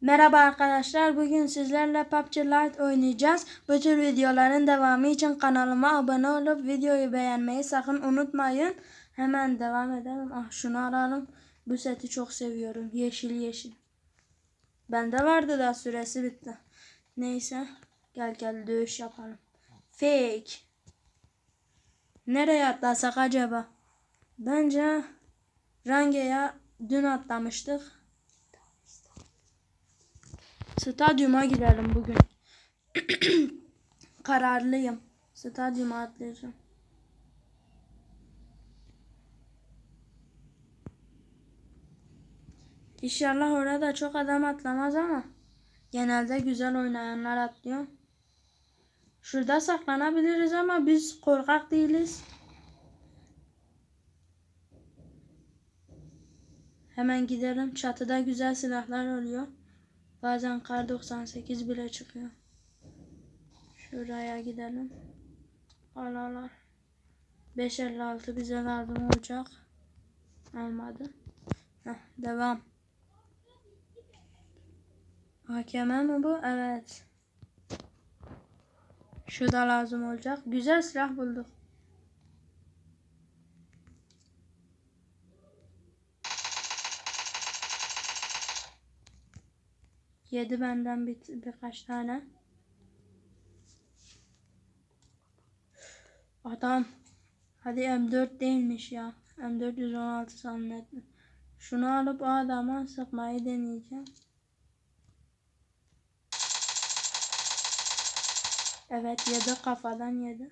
Merhaba arkadaşlar. Bugün sizlerle PUBG Lite oynayacağız. Bu tür videoların devamı için kanalıma abone olup videoyu beğenmeyi sakın unutmayın. Hemen devam edelim. Ah şunu alalım. Bu seti çok seviyorum. Yeşil yeşil. Bende vardı da süresi bitti. Neyse. Gel gel dövüş yapalım. Fake. Nereye atlasak acaba? Bence Range'ye dün atlamıştık. Stadyuma gidelim bugün. Kararlıyım. Stadyuma atlayacağım. İnşallah orada çok adam atlamaz ama genelde güzel oynayanlar atlıyor. Şurada saklanabiliriz ama biz korkak değiliz. Hemen gidelim. Çatıda güzel silahlar oluyor. Bazen kar 98 bile çıkıyor. Şuraya gidelim. Alalar. 556 bize lazım olacak. Olmadı. Heh, devam. Hakeme mi bu? Evet. Şu da lazım olacak. Güzel silah bulduk. Yedi benden bir, birkaç tane. Adam. Hadi M4 değilmiş ya. M416 zannettim. Şunu alıp adama sıkmayı deneyeceğim. Evet yedi kafadan yedi.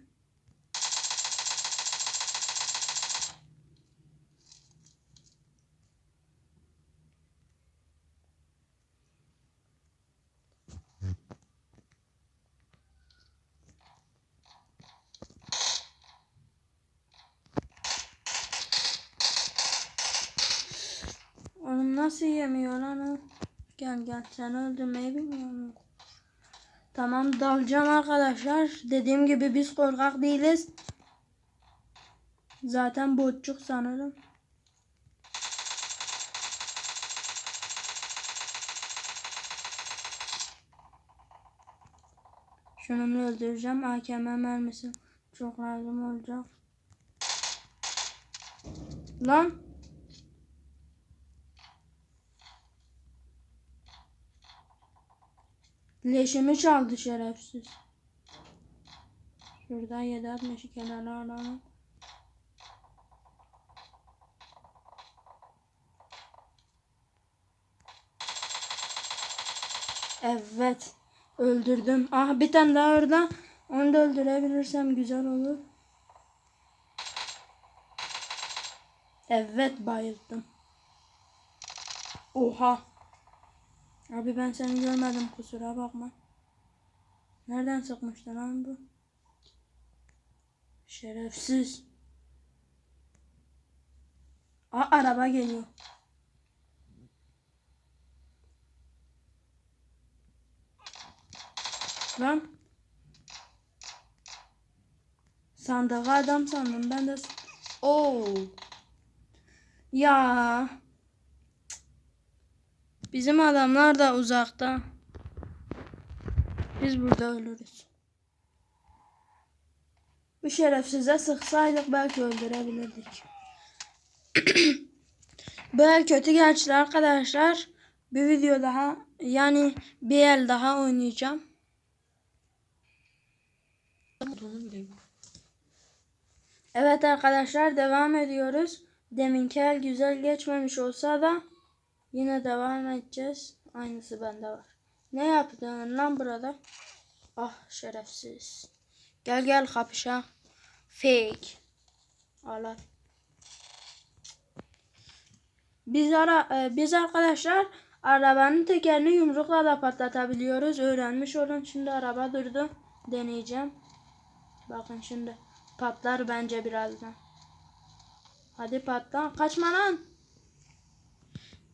Nasıl yemiyor lan? Gel gel sen öldürmeyi bilmiyor musun? Tamam dalacağım arkadaşlar. Dediğim gibi biz korkak değiliz. Zaten botçuk sanırım. Şunu öldüreceğim. AKM mermisi çok lazım olacak. Lan. Leşimi çaldı şerefsiz. Şuradan 762 kenara alalım. Evet. Öldürdüm. Ah bir tane daha orada. Onu da öldürebilirsem güzel olur. Evet bayıldım. Oha. Abi ben seni görmedim kusura bakma. Nereden sıkmıştı lan bu? Şerefsiz. Aa araba geliyor. Lan. Sandığa adam sandım ben de. Oo. Ya. Bizim adamlar da uzakta. Biz burada ölürüz. Bu şerefsize sıksaydık belki öldürebilirdik. Böyle kötü gerçi arkadaşlar. Bir video daha yani bir el daha oynayacağım. Evet arkadaşlar devam ediyoruz. Deminki el güzel geçmemiş olsa da Yine devam edeceğiz. Aynısı bende var. Ne yaptın lan burada? Ah şerefsiz. Gel gel kapışa. Fake. Allah. Biz ara e, biz arkadaşlar arabanın tekerini yumrukla da patlatabiliyoruz. Öğrenmiş olun. Şimdi araba durdu. Deneyeceğim. Bakın şimdi patlar bence birazdan. Hadi patla. Kaçma lan.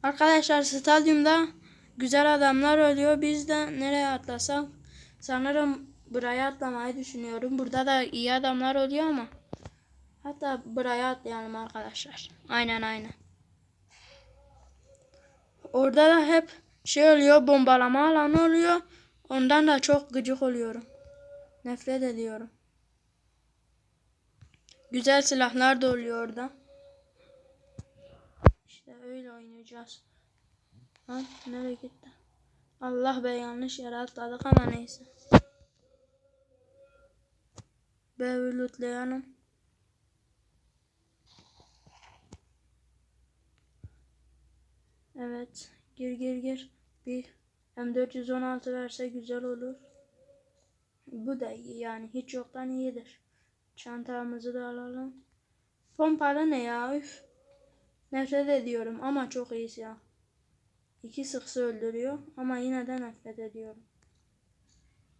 Arkadaşlar stadyumda güzel adamlar oluyor. Biz de nereye atlasak sanırım buraya atlamayı düşünüyorum. Burada da iyi adamlar oluyor ama hatta buraya atlayalım arkadaşlar. Aynen aynen. Orada da hep şey oluyor bombalama alanı oluyor. Ondan da çok gıcık oluyorum. Nefret ediyorum. Güzel silahlar da oluyor orada. Öyle oynayacağız. Ha, nereye gitti? Allah be yanlış yere atladık ama neyse. Be lootlayalım. Evet. Gir gir gir. Bir M416 verse güzel olur. Bu da iyi yani. Hiç yoktan iyidir. Çantamızı da alalım. Pompalı ne ya? Üf. Nefret ediyorum ama çok iyi silah. İki sıksı öldürüyor ama yine de nefret ediyorum.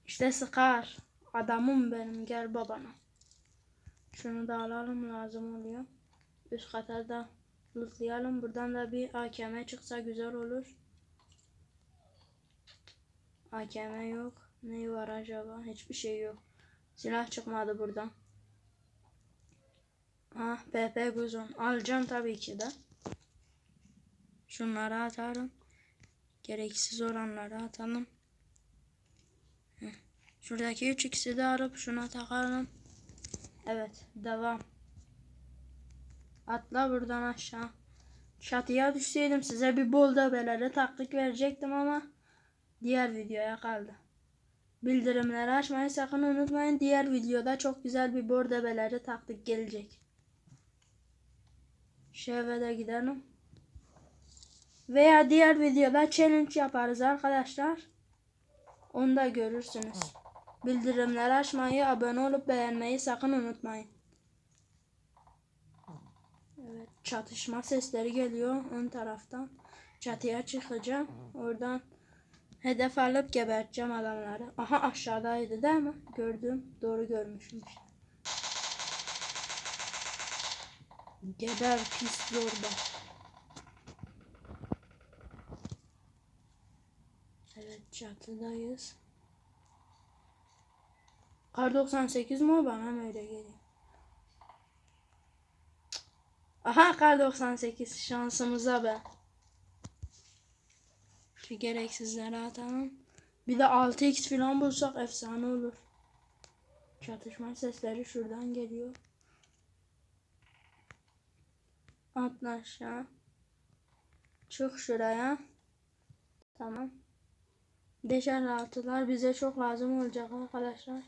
İşte sıkar. Adamım benim gel babana. Şunu da alalım lazım oluyor. Üst kata da lootlayalım. Buradan da bir AKM çıksa güzel olur. AKM yok. Ne var acaba? Hiçbir şey yok. Silah çıkmadı buradan. Ah PP Guzon. Alacağım tabii ki de. Şunları atarım. Gereksiz olanları atalım. Şuradaki 3 x'i de arıp şuna takalım. Evet devam. Atla buradan aşağı. Çatıya düşseydim size bir bol da belirli taktik verecektim ama diğer videoya kaldı. Bildirimleri açmayı sakın unutmayın. Diğer videoda çok güzel bir bordebeleri taktik gelecek. Şeve de gidelim. Veya diğer videoda challenge yaparız arkadaşlar. Onu da görürsünüz. Bildirimleri açmayı, abone olup beğenmeyi sakın unutmayın. Evet, çatışma sesleri geliyor ön taraftan. Çatıya çıkacağım. Oradan hedef alıp geberteceğim adamları. Aha aşağıdaydı değil mi? Gördüm. Doğru görmüşüm işte. Geber pis zorba. Evet çatıdayız. Kar 98 mi o bana mı öyle geliyor? Aha kar 98 şansımıza be. Şu gereksizleri atalım. Bir de 6x falan bulsak efsane olur. Çatışma sesleri şuradan geliyor. Atla aşağı. Çık şuraya. Tamam. 556'lar bize çok lazım olacak arkadaşlar.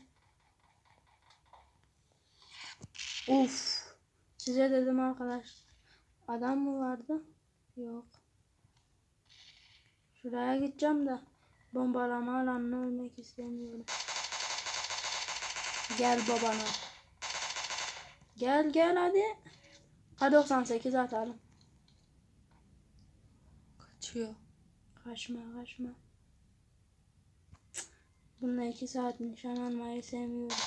Uf. Size dedim arkadaş. Adam mı vardı? Yok. Şuraya gideceğim de bombalama alanına ölmek istemiyorum. Gel babana. Gel gel hadi. K98 atalım. Kaçıyor. Kaçma kaçma. Bununla iki saat nişan almayı sevmiyorum.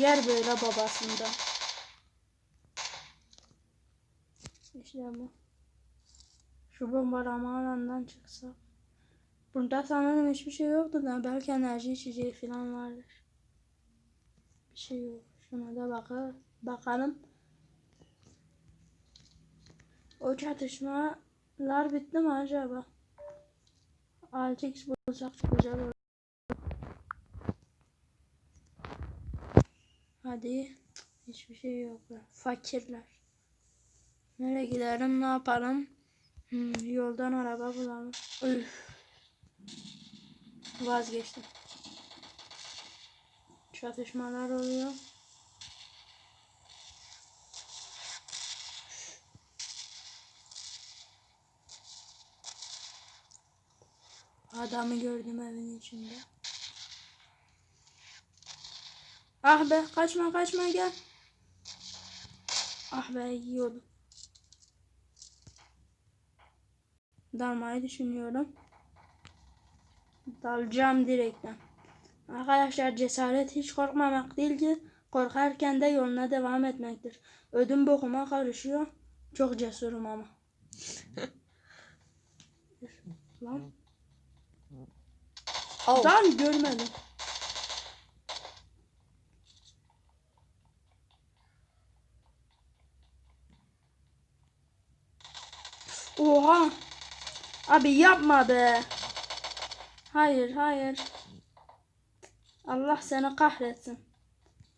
Yer böyle babasında. İşte bu. Şu bombalama alanından çıksak. Bunda sanırım hiçbir şey yoktu da belki enerji içeceği falan vardır. Bir şey yok. Şuna da bakar, bakalım. O çatışmalar bitti mi acaba? 6x bulsak. Hadi. Hiçbir şey yok. Fakirler. Nereye gidelim ne yapalım? Hmm, yoldan araba bulalım. Üf. Vazgeçtim. Çatışmalar oluyor. Adamı gördüm evin içinde. Ah be kaçma kaçma gel. Ah be yiyordum. Dalmayı düşünüyorum. Dalacağım direkten. Arkadaşlar cesaret hiç korkmamak değil ki korkarken de yoluna devam etmektir. Ödüm bokuma karışıyor. Çok cesurum ama. Lan. Oh. Lan görmedim. Oha. Abi yapma be. Hayır hayır. Allah seni kahretsin.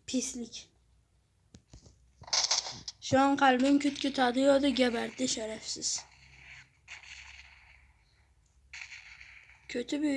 Pislik. Şu an kalbim küt küt atıyordu geberdi şerefsiz. Kötü bir